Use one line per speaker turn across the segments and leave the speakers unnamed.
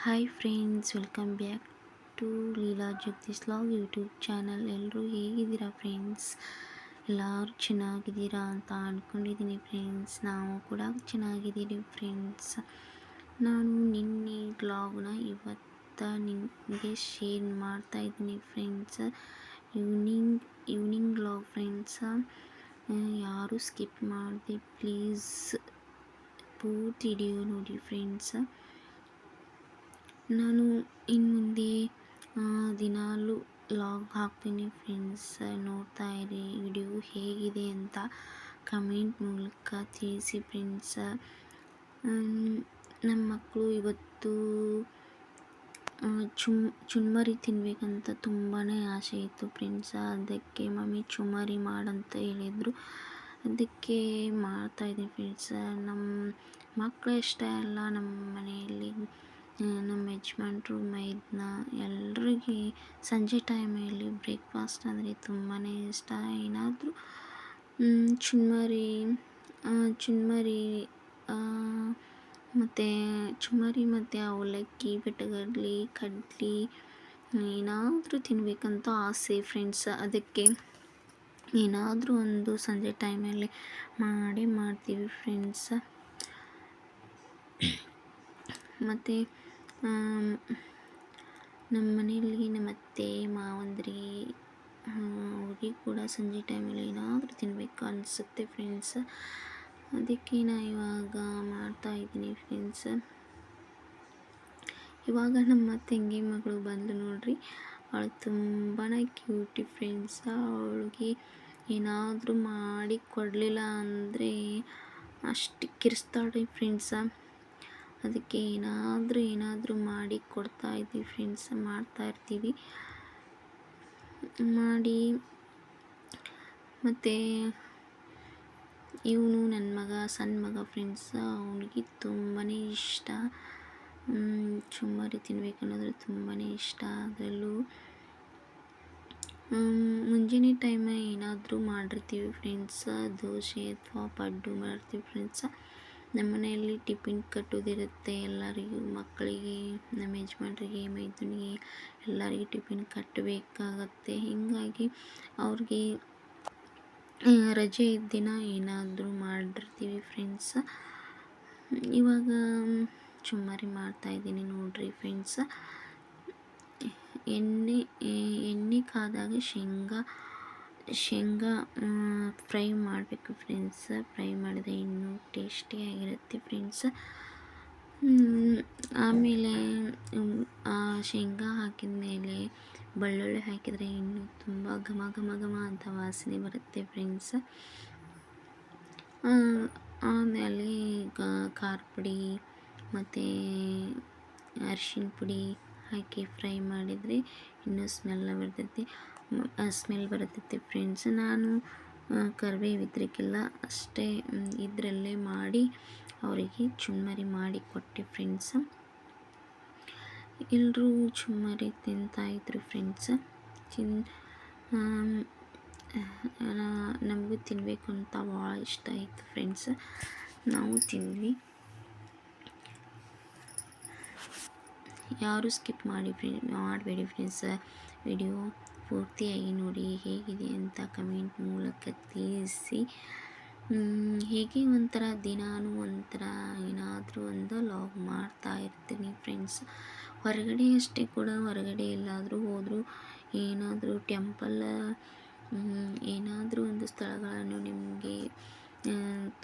Hi friends welcome back to Leela Jagadish vlog YouTube channel ಎಲ್ಲರೂ ಹೇಗಿದ್ದೀರಾ friends ಎಲ್ಲರೂ ಚೆನ್ನಾಗಿದ್ದೀರಾ ಅಂತ ಅಂದ್ಕೊಂಡಿದ್ದೀನಿ ಫ್ರೆಂಡ್ಸ್ ನಾವು ಕೂಡ ಚೆನ್ನಾಗಿದ್ದೀವಿ ಫ್ರೆಂಡ್ಸ್ ನಾನು ನಿನ್ನೆ ಬ್ಲಾಗ್ನ ಇವತ್ತು ನಿಮಗೆ ಶೇರ್ ಮಾಡ್ತಾ ಇದ್ದೀನಿ friends evening evening blog friends ಯಾರು ಸ್ಕಿಪ್ ಮಾಡಿದೆ ಪ್ಲೀಸ್ ಪೂರ್ತಿ ವಿಡಿಯೋ ನೋಡಿ ಫ್ರೆಂಡ್ಸ್ ನಾನು ಇನ್ನು ಮುಂದೆ ದಿನಾಲೂ ಲಾಗ್ ಹಾಕ್ತೀನಿ ಫ್ರೆಂಡ್ಸ್ ನೋಡ್ತಾ ಇರಿ ವಿಡಿಯೋ ಹೇಗಿದೆ ಅಂತ ಕಮೆಂಟ್ ಮೂಲಕ ತಿಳಿಸಿ ಫ್ರೆಂಡ್ಸ್ ನಮ್ಮ ಮಕ್ಕಳು ಇವತ್ತು ಚುಮ್ ಚುಮ್ಮರಿ ತಿನ್ನಬೇಕಂತ ತುಂಬಾ ಆಸೆ ಇತ್ತು ಫ್ರೆಂಡ್ಸ್ ಅದಕ್ಕೆ ಮಮ್ಮಿ ಚುಮ್ಮರಿ ಮಾಡಂತ ಹೇಳಿದರು. ಅದಕ್ಕೆ ಮಾಡ್ತಾಯಿದ್ದೀನಿ ಫ್ರೆಂಡ್ಸ್ ನಮ್ಮ ಮಕ್ಕಳು ಅಷ್ಟೇ ಅಲ್ಲ ನಮ್ಮ ಮನೆಯಲ್ಲಿ ನಮ್ಮ ಯಜಮಾನ್ರು, ಮೈದ್ನ ಎಲ್ರಿಗೆ ಸಂಜೆ ಟೈಮಲ್ಲಿ ಬ್ರೇಕ್ಫಾಸ್ಟ್ ಅಂದರೆ ತುಂಬಾ ಇಷ್ಟ. ಏನಾದರೂ ಚುಮ್ಮರಿ ಚುಮರಿ ಮತ್ತು ಚುಮರಿ ಮತ್ತು ಅವಲಕ್ಕಿ, ಬೆಟ್ಟಗಡ್ಲಿ, ಕಡ್ಲಿ, ಏನಾದರೂ ತಿನ್ನಬೇಕಂತ ಆಸೆ ಫ್ರೆಂಡ್ಸ್ ಅದಕ್ಕೆ ಏನಾದರೂ ಒಂದು ಸಂಜೆ ಟೈಮಲ್ಲಿ ಮಾಡೇ ಮಾಡ್ತೀವಿ ಫ್ರೆಂಡ್ಸ್ ಮತ್ತು ನಮ್ಮ ಮನೆಯಲ್ಲಿ ನಮ್ಮ ಅತ್ತೆ ಮಾವಂದಿರಿಗೆ ಅವ್ರಿಗೆ ಕೂಡ ಸಂಜೆ ಟೈಮಲ್ಲಿ ಏನಾದರೂ ತಿನ್ನಬೇಕು ಅನಿಸುತ್ತೆ ಫ್ರೆಂಡ್ಸ್ ಅದಕ್ಕೆ ನಾ ಇವಾಗ ಮಾಡ್ತಾ ಇದ್ದೀನಿ ಫ್ರೆಂಡ್ಸ್ ಇವಾಗ ನಮ್ಮ ತಂಗಿ ಮಗಳು ಬಂದು ನೋಡ್ರಿ, ಅವಳು ತುಂಬಾ ಕ್ಯೂಟಿ ಫ್ರೆಂಡ್ಸ್ ಅವಳಿಗೆ ಏನಾದರೂ ಮಾಡಿ ಕೊಡಲಿಲ್ಲ ಅಂದರೆ ಅಷ್ಟು ಕಿರಿಸ್ತಾಳೆ ಫ್ರೆಂಡ್ಸ ಅದಕ್ಕೆ ಏನಾದರೂ ಏನಾದರೂ ಮಾಡಿ ಕೊಡ್ತಾ ಇದ್ದೀವಿ ಫ್ರೆಂಡ್ಸ್ ಮಾಡ್ತಾ ಇರ್ತೀವಿ. ಮಾಡಿ ಮತ್ತು ಇವನು ನನ್ನ ಮಗ ಸಣ್ಣ ಮಗ ಫ್ರೆಂಡ್ಸ್ ಅವನಿಗೆ ತುಂಬಾ ಇಷ್ಟ. ಚುಮ್ಮರಿ ತಿನ್ಬೇಕು ಅನ್ನೋದ್ರೆ ತುಂಬಾ ಇಷ್ಟ ಅದರಲ್ಲೂ. ಮುಂಜಾನೆ ಟೈಮ ಏನಾದರೂ ಮಾಡಿರ್ತೀವಿ ಫ್ರೆಂಡ್ಸ್ ದೋಸೆ ಅಥವಾ ಪಡ್ಡು ಮಾಡ್ತೀವಿ ಫ್ರೆಂಡ್ಸ ನಮ್ಮ ಮನೆಯಲ್ಲಿ ಟಿಫಿನ್ ಕಟ್ಟೋದಿರುತ್ತೆ. ಎಲ್ಲರಿಗೂ, ಮಕ್ಕಳಿಗೆ, ನಮ್ಮ ಯಜಮಾನ್ರಿಗೆ, ಮೈದುನಿಗೆ ಎಲ್ಲರಿಗೂ ಟಿಫಿನ್ ಕಟ್ಟಬೇಕಾಗತ್ತೆ. ಹೀಗಾಗಿ ಅವ್ರಿಗೆ ರಜೆ ಇದ್ದ ದಿನ ಏನಾದರೂ ಮಾಡಿರ್ತೀವಿ ಫ್ರೆಂಡ್ಸ್ ಇವಾಗ ಚುಮ್ಮರಿ ಮಾಡ್ತಾಯಿದ್ದೀನಿ ನೋಡಿರಿ ಫ್ರೆಂಡ್ಸ್ ಎಣ್ಣೆ ಎಣ್ಣೆ ಕಾದಾಗ ಶೇಂಗಾ ಶೇಂಗಾ ಫ್ರೈ ಮಾಡಬೇಕು ಫ್ರೆಂಡ್ಸ್ ಫ್ರೈ ಮಾಡಿದ್ರೆ ಇನ್ನೂ ಟೇಸ್ಟಿಯಾಗಿರುತ್ತೆ ಫ್ರೆಂಡ್ಸ್ ಆಮೇಲೆ ಆ ಶೇಂಗಾ ಹಾಕಿದ ಮೇಲೆ ಬೆಳ್ಳುಳ್ಳಿ ಹಾಕಿದರೆ ಇನ್ನೂ ತುಂಬ ಘಮ ಘಮ ಘಮ ಅಂತ ವಾಸನೆ ಬರುತ್ತೆ ಫ್ರೆಂಡ್ಸ್ ಆಮೇಲೆ ಖಾರ ಪುಡಿ ಮತ್ತು ಅರಿಶಿನ ಪುಡಿ ಹಾಕಿ ಫ್ರೈ ಮಾಡಿದರೆ ಇನ್ನೂ ಸ್ಮೆಲ್ಲ ಬರ್ತೈತಿ. ಸ್ಮೆಲ್ ಬರುತ್ತೆ ಫ್ರೆಂಡ್ಸ್. ನಾನು ಕರಿಬೇವು ಇದ್ರಿಗೆಲ್ಲ ಅಷ್ಟೇ ಇದರಲ್ಲೇ ಮಾಡಿ ಅವರಿಗೆ ಚುಮ್ಮರಿ ಮಾಡಿ ಕೊಟ್ಟೆ ಫ್ರೆಂಡ್ಸ್. ಎಲ್ಲರೂ ಚುಮ್ಮರಿ ತಿಂತಾಯಿದ್ರು ಫ್ರೆಂಡ್ಸ್. ತಿನ್ ನಮಗೂ ತಿನ್ನಬೇಕು ಅಂತ ಭಾಳ ಇಷ್ಟ ಆಯಿತು ಫ್ರೆಂಡ್ಸ್. ನಾವು ತಿಂದ್ವಿ. ಯಾರು ಸ್ಕಿಪ್ ಮಾಡಿ ಫ್ರೆಂಡ್, ಮಾಡಬೇಡಿ ಫ್ರೆಂಡ್ಸ್. ವಿಡಿಯೋ ಪೂರ್ತಿಯಾಗಿ ನೋಡಿ ಹೇಗಿದೆ ಅಂತ ಕಮೆಂಟ್ ಮೂಲಕ ತಿಳಿಸಿ. ಹೇಗೆ ಒಂಥರ ದಿನಾನು ಒಂಥರ ಏನಾದರೂ ಒಂದು ಲಾಗ್ ಮಾಡ್ತಾ ಇರ್ತೀನಿ ಫ್ರೆಂಡ್ಸ್ ಹೊರಗಡೆ ಅಷ್ಟೇ ಕೂಡ ಹೊರಗಡೆ ಎಲ್ಲಾದರೂ ಹೋದರೂ ಏನಾದರೂ ಟೆಂಪಲ್ ಏನಾದರೂ ಒಂದು ಸ್ಥಳಗಳನ್ನು ನಿಮಗೆ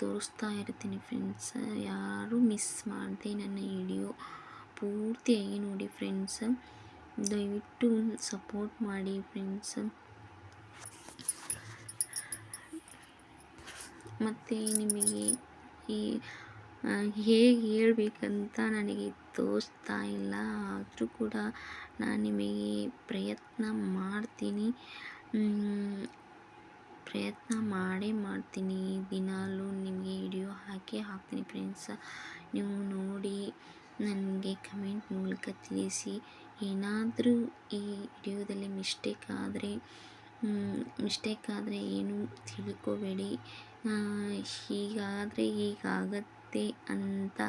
ತೋರಿಸ್ತಾ ಇರ್ತೀನಿ ಫ್ರೆಂಡ್ಸ್ ಯಾರೂ ಮಿಸ್ ಮಾಡದೆ ನನ್ನ ವಿಡಿಯೋ ಪೂರ್ತಿಯಾಗಿ ನೋಡಿ ಫ್ರೆಂಡ್ಸ್ ದಯವಿಟ್ಟು ಸಪೋರ್ಟ್ ಮಾಡಿ ಫ್ರೆಂಡ್ಸ್ ಮತ್ತು ನಿಮಗೆ ಈ ಹೇಗೆ ಹೇಳಬೇಕಂತ ನನಗೆ ತೋಚ್ತಾ ಇಲ್ಲ. ಆದರೂ ಕೂಡ ನಾನು ನಿಮಗೆ ಪ್ರಯತ್ನ ಮಾಡ್ತೀನಿ. ಪ್ರಯತ್ನ ಮಾಡೇ ಮಾಡ್ತೀನಿ. ದಿನಾಲೂ ನಿಮಗೆ ವಿಡಿಯೋ ಹಾಕಿ ಹಾಕ್ತೀನಿ ಫ್ರೆಂಡ್ಸ್ ನೀವು ನೋಡಿ, ನನಗೆ ಕಮೆಂಟ್ ಮೂಲಕ ತಿಳಿಸಿ. ಏನಾದರೂ ಈ ವಿಡಿಯೋದಲ್ಲಿ ಮಿಸ್ಟೇಕ್ ಆದರೆ ಮಿಸ್ಟೇಕ್ ಆದರೆ ಏನು ತಿಳ್ಕೋಬೇಡಿ. ಹೀಗಾದರೆ ಹೀಗಾಗತ್ತೆ ಅಂತ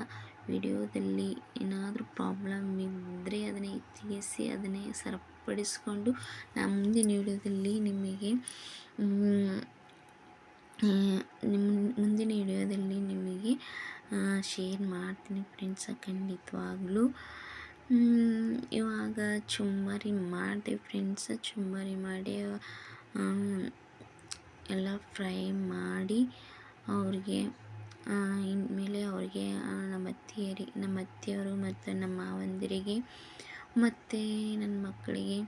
ವಿಡಿಯೋದಲ್ಲಿ ಏನಾದರೂ ಪ್ರಾಬ್ಲಮ್ ಇದ್ದರೆ ಅದನ್ನೇ ತಿಳಿಸಿ ಅದನ್ನೇ ಸರಿಪಡಿಸ್ಕೊಂಡು ನಾನು ಮುಂದಿನ ವಿಡಿಯೋದಲ್ಲಿ ನಿಮಗೆ ನಿಮ್ಮ ಮುಂದಿನ ವಿಡಿಯೋದಲ್ಲಿ ನಿಮಗೆ ಶೇರ್ ಮಾಡ್ತೀನಿ ಫ್ರೆಂಡ್ಸ ಖಂಡಿತವಾಗ್ಲೂ. ಇವಾಗ ಚುಮ್ಮರಿ ಮಾಡಿದೆ ಫ್ರೆಂಡ್ಸ್ ಚುಮ್ಮರಿ ಮಾಡಿ ಎಲ್ಲ ಫ್ರೈ ಮಾಡಿ ಅವ್ರಿಗೆ ಇನ್ಮೇಲೆ ಅವ್ರಿಗೆ ನಮ್ಮ ಅತ್ತಿಯರಿ, ನಮ್ಮ ಅತ್ತೆಯವರು ಮತ್ತು ನಮ್ಮ ಮಾವಂದಿರಿಗೆ ಮತ್ತು ನನ್ನ ಮಕ್ಕಳಿಗೆ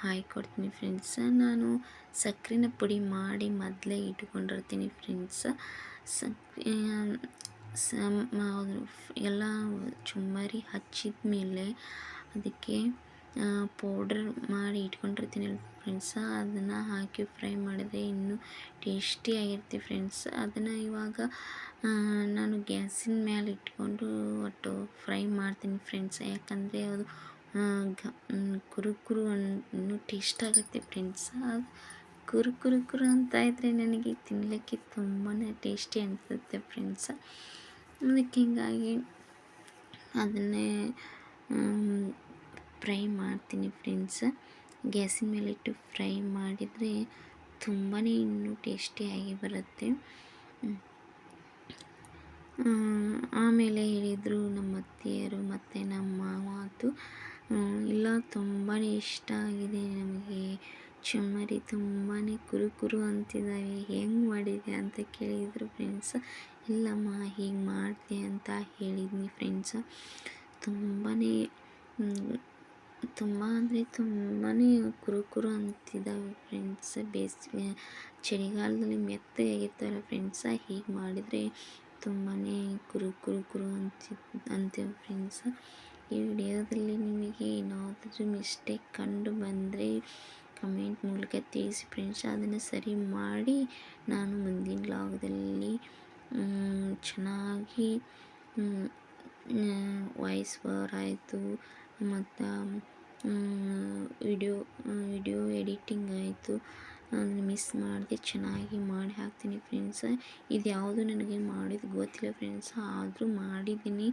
ಹಾಯ್ ಕೊಡ್ತೀನಿ ಫ್ರೆಂಡ್ಸ್ ನಾನು ಸಕ್ಕರೆನ ಪುಡಿ ಮಾಡಿ ಮೊದಲೇ ಇಟ್ಕೊಂಡಿರ್ತೀನಿ ಫ್ರೆಂಡ್ಸ ಸಕ್ಕರೆ ಎಲ್ಲ ಚುಮ್ಮರಿ ಹಚ್ಚಿದ ಮೇಲೆ ಅದಕ್ಕೆ ಪೌಡ್ರ್ ಮಾಡಿ ಇಟ್ಕೊಂಡಿರ್ತೀನಿ ಫ್ರೆಂಡ್ಸ ಅದನ್ನು ಹಾಕಿ ಫ್ರೈ ಮಾಡಿದೆ ಇನ್ನೂ ಟೇಸ್ಟಿಯಾಗಿರುತ್ತೆ ಫ್ರೆಂಡ್ಸ್ ಅದನ್ನು ಇವಾಗ ನಾನು ಗ್ಯಾಸಿನ ಮೇಲೆ ಇಟ್ಕೊಂಡು ಒಟ್ಟು ಫ್ರೈ ಮಾಡ್ತೀನಿ ಫ್ರೆಂಡ್ಸ್ ಯಾಕಂದರೆ ಅದು ಕುರು ಕುರು ಇನ್ನೂ ಟೇಸ್ಟ್ ಆಗುತ್ತೆ ಫ್ರೆಂಡ್ಸ್ ಕುರು ಕುರು ಕುರು ಅಂತ ಇದ್ದರೆ ನನಗೆ ತಿನ್ನಲಿಕ್ಕೆ ತುಂಬಾ ಟೇಸ್ಟಿ ಅನಿಸುತ್ತೆ ಫ್ರೆಂಡ್ಸ್ ಅದಕ್ಕೆ ಹಿಂಗಾಗಿ ಅದನ್ನೇ ಫ್ರೈ ಮಾಡ್ತೀನಿ ಫ್ರೆಂಡ್ಸ್. ಗ್ಯಾಸಿನ ಮೇಲೆ ಇಟ್ಟು ಫ್ರೈ ಮಾಡಿದರೆ ತುಂಬಾ ಇನ್ನೂ ಟೇಸ್ಟಿಯಾಗಿ ಬರುತ್ತೆ. ಆಮೇಲೆ ಹೇಳಿದರು ನಮ್ಮ ಅತ್ತೆಯರು ಮತ್ತು ನಮ್ಮ ಮಾತು ಇಲ್ಲ ತುಂಬಾ ಇಷ್ಟ ಆಗಿದೆ ನಮಗೆ. ಚುಮ್ಮರಿ ತುಂಬಾ ಕುರುಕುರು ಕುರು ಅಂತಿದ್ದಾವೆ ಹೆಂಗೆ ಮಾಡಿದೆ ಅಂತ ಕೇಳಿದರು ಫ್ರೆಂಡ್ಸ್. ಇಲ್ಲಮ್ಮ ಹೀಗೆ ಮಾಡಿದೆ ಅಂತ ಹೇಳಿದ್ನಿ ಫ್ರೆಂಡ್ಸ್ ತುಂಬಾ ತುಂಬ ಅಂದರೆ ತುಂಬಾ ಕುರುಕುರು ಕುರು ಅಂತಿದ್ದಾವೆ ಫ್ರೆಂಡ್ಸ್ ಬೇಸಿಗೆ ಚಳಿಗಾಲದಲ್ಲಿ ಮೆತ್ತಗಾಗಿರ್ತಾವಲ್ಲ ಫ್ರೆಂಡ್ಸ ಹೀಗೆ ಮಾಡಿದರೆ ತುಂಬಾ ಕುರು ಕುರು ಕುರು ಅಂತಿ, ಅಂತೇವೆ ಫ್ರೆಂಡ್ಸ ಈ ವಿಡಿಯೋದಲ್ಲಿ ನಿಮಗೆ ಏನಾದರೂ ಮಿಸ್ಟೇಕ್ ಕಂಡು ಬಂದರೆ ಕಮೆಂಟ್ ಮೂಲಕ ತಿಳಿಸಿ ಫ್ರೆಂಡ್ಸ್ ಅದನ್ನು ಸರಿ ಮಾಡಿ ನಾನು ಮುಂದಿನ ಲಾಗದಲ್ಲಿ ಚೆನ್ನಾಗಿ ವಾಯ್ಸ್ ಓವರ್ ಆಯಿತು. ಮತ್ತು ವಿಡಿಯೋ ವಿಡಿಯೋ ಎಡಿಟಿಂಗ್ ಆಯಿತು. ಮಿಸ್ ಮಾಡಿದೆ, ಚೆನ್ನಾಗಿ ಮಾಡಿ ಹಾಕ್ತೀನಿ ಫ್ರೆಂಡ್ಸ್ ಇದು ಯಾವುದು ನನಗೆ ಮಾಡಿದ್ದು ಗೊತ್ತಿಲ್ಲ ಫ್ರೆಂಡ್ಸ ಆದರೂ ಮಾಡಿದ್ದೀನಿ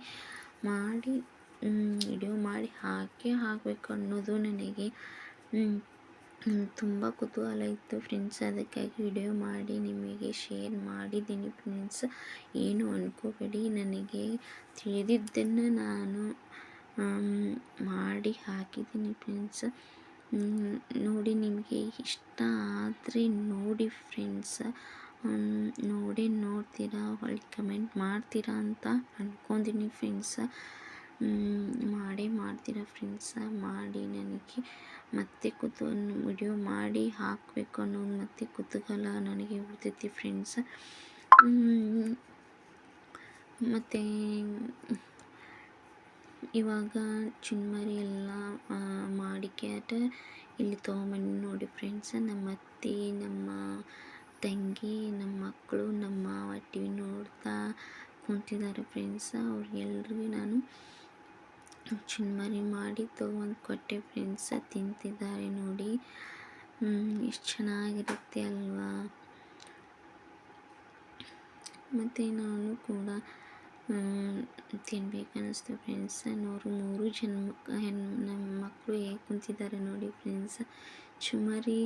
ಮಾಡಿ ವಿಡಿಯೋ ಮಾಡಿ ಹಾಕೇ ಹಾಕಬೇಕು ಅನ್ನೋದು ನನಗೆ ತುಂಬ ಕುತೂಹಲ ಇತ್ತು ಫ್ರೆಂಡ್ಸ್ ಅದಕ್ಕಾಗಿ ವಿಡಿಯೋ ಮಾಡಿ ನಿಮಗೆ ಶೇರ್ ಮಾಡಿದ್ದೀನಿ ಫ್ರೆಂಡ್ಸ್ ಏನು ಅಂದ್ಕೋಬೇಡಿ ನನಗೆ ತಿಳಿದಿದ್ದನ್ನು ನಾನು ಮಾಡಿ ಹಾಕಿದ್ದೀನಿ ಫ್ರೆಂಡ್ಸ್ ನೋಡಿ ನಿಮಗೆ ಇಷ್ಟ ಆದರೆ ನೋಡಿ ಫ್ರೆಂಡ್ಸ್ ನೋಡಿ ನೋಡ್ತೀರಾ, ಒಳ್ಳೆ ಕಮೆಂಟ್ ಮಾಡ್ತೀರಾ ಅಂತ ಅಂದ್ಕೊಂಡಿನಿ ಫ್ರೆಂಡ್ಸ ಮಾಡೇ ಮಾಡ್ತೀರಾ ಫ್ರೆಂಡ್ಸ ಮಾಡಿ ನನಗೆ ಮತ್ತೆ ಕೂತು ವಿಡಿಯೋ ಮಾಡಿ ಹಾಕಬೇಕು ಅನ್ನೋ ಮತ್ತೆ ಕುತೂಹಲ ನನಗೆ ಉಳಿತೈತಿ ಫ್ರೆಂಡ್ಸ ಮತ್ತು ಇವಾಗ ಚುನ್ಮರಿ ಎಲ್ಲ ಮಾಡಿಕ್ಯಾಟ ಇಲ್ಲಿ ತೊಗೊಂಬಂದು ನೋಡಿ ಫ್ರೆಂಡ್ಸ ನಮ್ಮ ಅತ್ತೆ, ನಮ್ಮ ತಂಗಿ, ನಮ್ಮ ಮಕ್ಕಳು, ನಮ್ಮ ಮಾವ ಟಿ ವಿ ನೋಡ್ತಾ ಕುಂತಿದ್ದಾರೆ ಫ್ರೆಂಡ್ಸ ಅವ್ರಿಗೆಲ್ರಿಗೂ ನಾನು ಚುನ್ಮರಿ ಮಾಡಿ ತೊಗೊಂಡು ಕೊಟ್ಟೆ ಫ್ರೆಂಡ್ಸ ತಿಂತಿದ್ದಾರೆ ನೋಡಿ. ಎಷ್ಟು ಚೆನ್ನಾಗಿರುತ್ತೆ ಅಲ್ವಾ? ಮತ್ತು ನಾನು ಕೂಡ ತಿನ್ಬೇಕನ್ನಿಸ್ತು ಫ್ರೆಂಡ್ಸ್ ಅವರು ಮೂರು ಜನ ಹೆಣ್ಣು ನಮ್ಮ ಮಕ್ಕಳು ಹೇಗೆ ಕುಂತಿದ್ದಾರೆ ನೋಡಿ ಫ್ರೆಂಡ್ಸ್ ಚುಮರಿ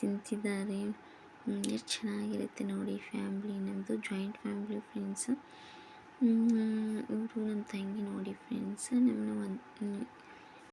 ತಿಂತಿದ್ದಾರೆ. ಎಷ್ಟು ಚೆನ್ನಾಗಿರುತ್ತೆ ನೋಡಿ ಫ್ಯಾಮ್ಲಿ ನಮ್ಮದು ಜಾಯಿಂಟ್ ಫ್ಯಾಮ್ಲಿ ಫ್ರೆಂಡ್ಸ್ ಇವರು ನಮ್ಮ ತಂಗಿ ನೋಡಿ ಫ್ರೆಂಡ್ಸ್ ನಮ್ಮನ್ನ ಒಂದು